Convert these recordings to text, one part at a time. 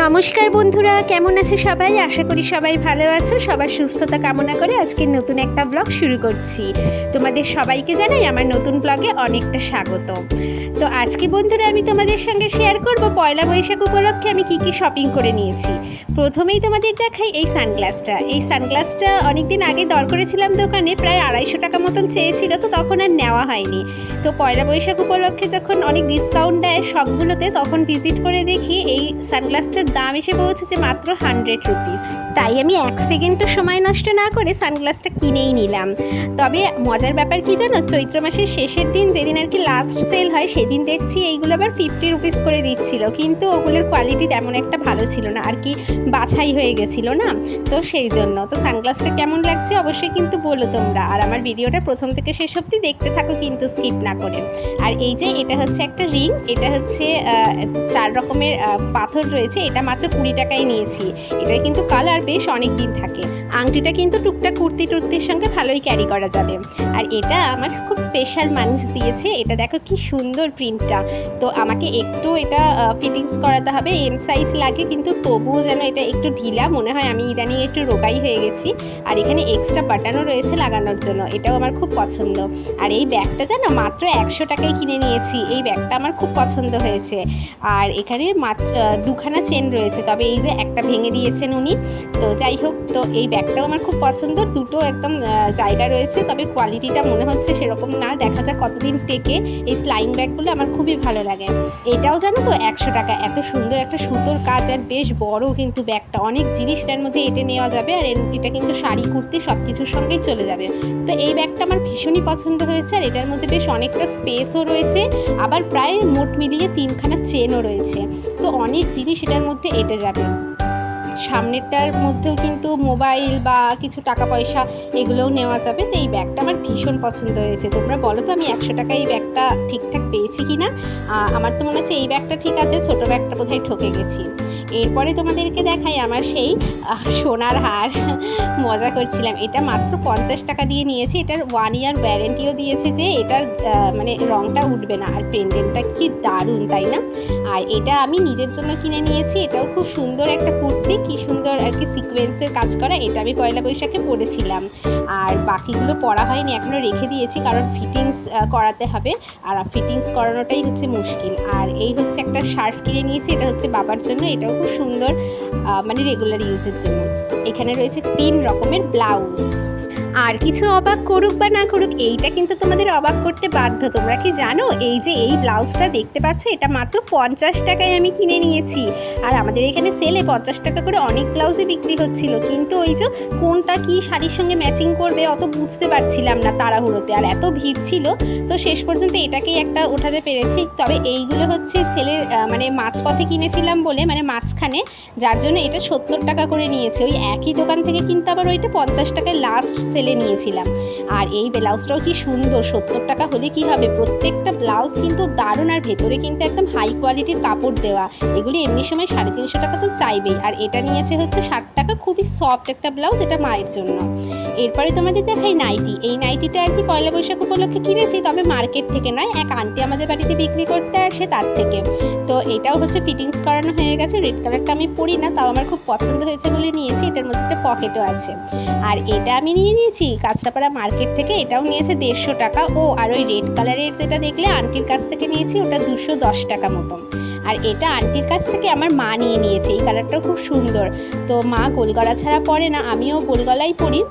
নমস্কার বন্ধুরা, কেমন আছে সবাই? আশা করি সবাই ভালো আছো। সবার সুস্থতা কামনা করে আজকে নতুন একটা ব্লগ শুরু করছি। তোমাদের সবাইকে জানাই আমার নতুন ব্লগে অনেকটা স্বাগত। তো আজকে বন্ধুরা, আমি তোমাদের সঙ্গে শেয়ার করব পয়লা বৈশাখ উপলক্ষে আমি কি কি শপিং করে নিয়েছি। প্রথমেই তোমাদের দেখাই এই সানগ্লাসটা এই সানগ্লাসটা অনেকদিন আগে দর করেছিলাম দোকানে, প্রায় আড়াইশো টাকা মতন চেয়েছিল, তো তখন আর নেওয়া হয়নি। তো পয়লা বৈশাখ উপলক্ষে যখন অনেক ডিসকাউন্ট দেয় সবগুলোতে, তখন ভিজিট করে দেখি এই সানগ্লাসটার দাম এসে পৌঁছেছে মাত্র হান্ড্রেড রুপিস তাই আমি এক সেকেন্ডও সময় নষ্ট না করে সানগ্লাসটা কিনেই নিলাম। তবে মজার ব্যাপার কি জানো? চৈত্র মাসের শেষের দিন যেদিন আর কি লাস্ট সেল হয়, সেদিন দেখছি এইগুলো আবার ফিফটি রুপিস করে দিচ্ছিল। কিন্তু ওগুলোর কোয়ালিটি তেমন একটা ভালো ছিল না। আর কি বাছাই হয়ে গেছিল না? তো সেই জন্য। তো সানগ্লাসটা কেমন লাগছে অবশ্যই কিন্তু বলো তোমরা। আর আমার ভিডিওটা প্রথম থেকে শেষ অবধি দেখতে থাকো কিন্তু স্কিপ না করে। আর এই যে এটা হচ্ছে একটা রিং এটা হচ্ছে চার রকমের পাথর রয়েছে। এটা মাত্র কুড়ি টাকায় নিয়েছি। এটার কিন্তু কালার বেশ অনেক দিন থাকে। আংটিটা কিন্তু টুকটাক কুর্তি টুর্তির সঙ্গে ভালোই ক্যারি করা যাবে। আর এটা আমার খুব স্পেশাল মানুষ দিয়েছে। এটা দেখো কি সুন্দর প্রিন্টটা তো আমাকে একটু এটা ফিটিংস করাতে হবে। এম সাইজ লাগে, কিন্তু তবুও যেন এটা একটু ঢিলা মনে হয়। আমি ইদানিং একটু রোগাই হয়ে গেছি। আর এখানে এক্সট্রা বাটনও রয়েছে লাগানোর জন্য। এটাও আমার খুব পছন্দ। আর এই ব্যাগটা জানো, মাত্র একশো টাকায় কিনে নিয়েছি। এই ব্যাগটা আমার খুব পছন্দ হয়েছে। আর এখানে মাত্র দুখানা চেন রয়েছে। তবে এই যে একটা ভেঙে দিয়েছেন উনি। তো যাই হোক, তো এই ব্যাগটাও আমার খুব পছন্দ। দুটো একদম জায়গা রয়েছে। তবে কোয়ালিটিটা মনে হচ্ছে সেরকম না। দেখা যাক কতদিন টেকে। এই স্লাইং ব্যাগগুলো আমার খুবই ভালো লাগে। এটাও জানো তো, একশো টাকা। এত সুন্দর একটা সুতোর কাজ আর বেশ বড় কিন্তু ব্যাগটা। অনেক জিনিস এটার মধ্যে এটে নেওয়া যাবে আর এটা কিন্তু শাড়ি, কুর্তি সব কিছুর সঙ্গেই চলে যাবে। তো এই ব্যাগটা আমার ভীষণই পছন্দ হয়েছে আর এটার মধ্যে বেশ অনেকটা স্পেসও রয়েছে। আবার প্রায় মোট মিলিয়ে তিনখানা চেনও রয়েছে। তো অনেক জিনিস এটার মধ্যে এটা যাবে। সামনেরটার মধ্যেও কিন্তু মোবাইল বা কিছু টাকা পয়সা এগুলোও নেওয়া যাবে। তো এই ব্যাগটা আমার ভীষণ পছন্দ হয়েছে। তোমরা বলো তো আমি একশো টাকা এই ব্যাগটা ঠিকঠাক পেয়েছি কি না আমার তো মনে হচ্ছে এই ব্যাগটা ঠিক আছে, ছোটো ব্যাগটা বোধহয় ঠকে গেছি। এরপরে তোমাদেরকে দেখাই আমার সেই সোনার হার। মজা করছিলাম। এটা মাত্র পঞ্চাশ টাকা দিয়ে নিয়েছি। এটার ওয়ান ইয়ার ওয়ারেন্টিও দিয়েছে যে এটার মানে রঙটা উঠবে না। আর পেন্ডেন্টটা কি দারুণ, তাই না? আর এটা আমি নিজের জন্য কিনে নিয়েছি। এটাও খুব সুন্দর একটা কুর্তি। কি সুন্দর আর কি সিকোয়েন্সের কাজ করা। এটা আমি পয়লা বৈশাখে পরেছিলাম। আর বাকিগুলো পরা হয়নি। এখনও রেখে দিয়েছি কারণ ফিটিংস করাতে হবে। আর ফিটিংস করানোটাই হচ্ছে মুশকিল। আর এই হচ্ছে একটা শার্ট কিনে নিয়েছি। এটা হচ্ছে বাবার জন্য। এটাও খুব সুন্দর মানে রেগুলার ইউজের জন্য। এখানে রয়েছে তিন রকমের ব্লাউজ আর কিছু অবাক করুক বা না করুক, এইটা কিন্তু তোমাদের অবাক করতে বাধ্য। তোমরা কি জানো? এই যে এই ব্লাউজটা দেখতে পাচ্ছ, এটা মাত্র পঞ্চাশ টাকায় আমি কিনে নিয়েছি। আর আমাদের এখানে সেলে পঞ্চাশ টাকা করে অনেক ব্লাউজই বিক্রি হচ্ছিল। কিন্তু ওই যে কোনটা কি শাড়ির সঙ্গে ম্যাচিং করবে অত বুঝতে পারছিলাম না তাড়াহুড়োতে। আর এত ভিড় ছিল, তো শেষ পর্যন্ত এটাকেই একটা ওঠাতে পেরেছি। তবে এইগুলো হচ্ছে সেলের মানে মাঝপথে কিনেছিলাম বলে মানে মাঝখানে, যার জন্য এটা সত্তর টাকা করে নিয়েছে। ওই একই দোকান থেকে কিন্তু আবার ওইটা পঞ্চাশ টাকায় লাস্ট সেলে নিয়েছিলাম। আর এই ব্লাউজটাও কি সুন্দর, সত্তর টাকা হলে কি হবে? প্রত্যেকটা ব্লাউজ কিন্তু দারুণ আর ভেতরে কিন্তু একদম হাই কোয়ালিটির কাপড় দেওয়া। এগুলি এমনি সময় সাড়ে তিনশো টাকা তো চাইবেই। আর এটা নিয়েছে হচ্ছে ষাট টাকা, খুবই সফট একটা ব্লাউজ, এটা মায়ের জন্য। এরপরে তোমাদের দেখাই নাইটি। এই নাইটিটা আর কি পয়লা বৈশাখ উপলক্ষে কিনেছি, তবে মার্কেট থেকে নয়, এক আন্টি আমাদের বাড়িতে বিক্রি করতে আসে তার থেকে। তো এটাও হচ্ছে ফিটিংস করানো হয়ে গেছে, রেড কালারটা আমি পরি না, তাও আমার খুব পছন্দ হয়েছে বলে নিয়েছি, এটার মধ্যে একটা পকেটও আছে। আর এটা আমি নিয়ে নিয়েছি, কাঁচরাপাড়া মার্কেট থেকে, এটাও নিয়েছে দেড়শো টাকা। ও, আর ওই রেড কালারের যেটা দেখলে আন্টির কাছ থেকে নিয়েছি, ওটা দুশো দশ টাকা মতন। আর এটা আন্টির কাছ থেকে আমার মা নিয়ে নিয়েছে, এই কালারটাও খুব সুন্দর। তো মা গোলগলা ছাড়া পরে না, আমিও গোলগলাই পরি।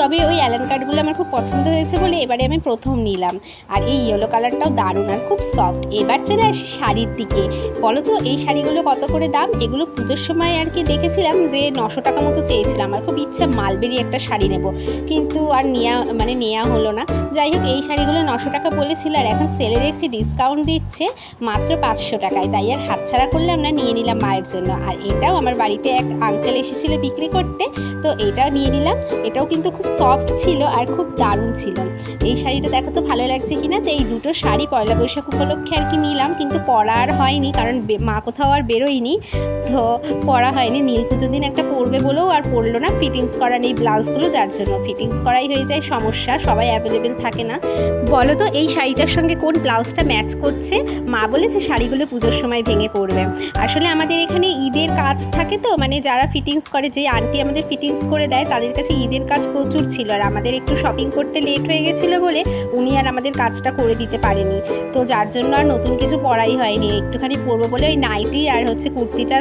তবে ওই অ্যালান কার্ডগুলো আমার খুব পছন্দ হয়েছে বলে এবারে আমি প্রথম নিলাম। আর এই ইয়েলো কালারটাও দারুণ আর খুব সফট এবার চলে আসি শাড়ির দিকে। বলো তো, এই শাড়িগুলো কত করে দাম? এগুলো পুজোর সময় আর কি দেখেছিলাম যে নশো টাকা মতো চেয়েছিলাম আমার খুব ইচ্ছা মালবেরি একটা শাড়ি নেব। কিন্তু আর নেওয়া মানে নেওয়া হলো না। যাই হোক, এই শাড়িগুলো নশো টাকা বলেছিল আর এখন সেলে দেখছি ডিসকাউন্ট দিচ্ছে মাত্র পাঁচশো টাকায়। তাই আর হাতছাড়া করলে আমরা নিয়ে নিলাম মায়ের জন্য। আর এটাও আমার বাড়িতে এক আঙ্কেল এসেছিল বিক্রি করতে। তো এটাও নিয়ে নিলাম। এটাও কিন্তু খুব সফট ছিল আর খুব দারুণ ছিল। এই শাড়িটা দেখো তো ভালো লাগছে কিনা? তো এই দুটো শাড়ি পয়লা বৈশাখ উপলক্ষে আর কি নিলাম, কিন্তু পরা আর হয়নি, কারণ মা কোথাও আর বেরোয়নি। তো পরা হয়নি। নীল পুজোর দিন একটা পরবে বলেও আর পরলো না। ফিটিংস করা নেই, ব্লাউজগুলো, যার জন্য ফিটিংস করাই হয়ে যায়, সমস্যা। সবাই অ্যাভেলেবেল থাকে না। বলো তো, এই শাড়িটার সঙ্গে কোন ব্লাউজটা ম্যাচ করছে? মা বলেছে শাড়িগুলো পুজোর সময় ভেঙে পড়বে। আসলে আমাদের এখানে ঈদের কাজ থাকে তো মানে যারা ফিটিংস করে, যে আন্টি আমাদের ফিটিংস করে দেয়, তাদের কাছে ঈদের কাজ প্রচুর ছিল। আর আমাদের একটু শপিং করতে লেট হয়ে গেছিল বলে উনি আর আমাদের কাজটা করে দিতে পারেনি। তো যার জন্য আর নতুন কিছু পরাই হয়নি। একটুখানি পরবো বলে ওই নাইটি আর হচ্ছে কুর্তিটা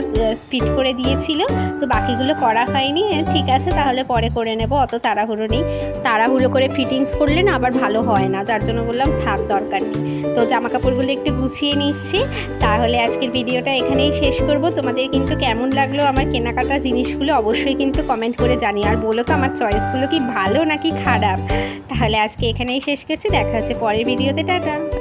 ফিট করে দিয়েছিল। তো বাকিগুলো করা হয়নি। হ্যাঁ, ঠিক আছে তাহলে পরে করে নেব অত তাড়াহুড়ো নেই। তাড়াহুড়ো করে ফিটিংস করলে না আবার ভালো হয় না যার জন্য বললাম থাক দরকার নেই। তো জামা কাপড়গুলো একটু গুছিয়ে নিচ্ছি। তাহলে আজকের ভিডিওটা এখানেই শেষ করব। তোমাদের কিন্তু কেমন লাগল আমার কেনাকাটা জিনিসগুলো অবশ্যই কিন্তু কমেন্ট করে জানি আর বলো তো আমার চয়েসগুলো কি ভালো নাকি খারাপ? তাহলে আজকে এখানেই শেষ করছি। দেখা হচ্ছে পরের ভিডিওতে। টাটা!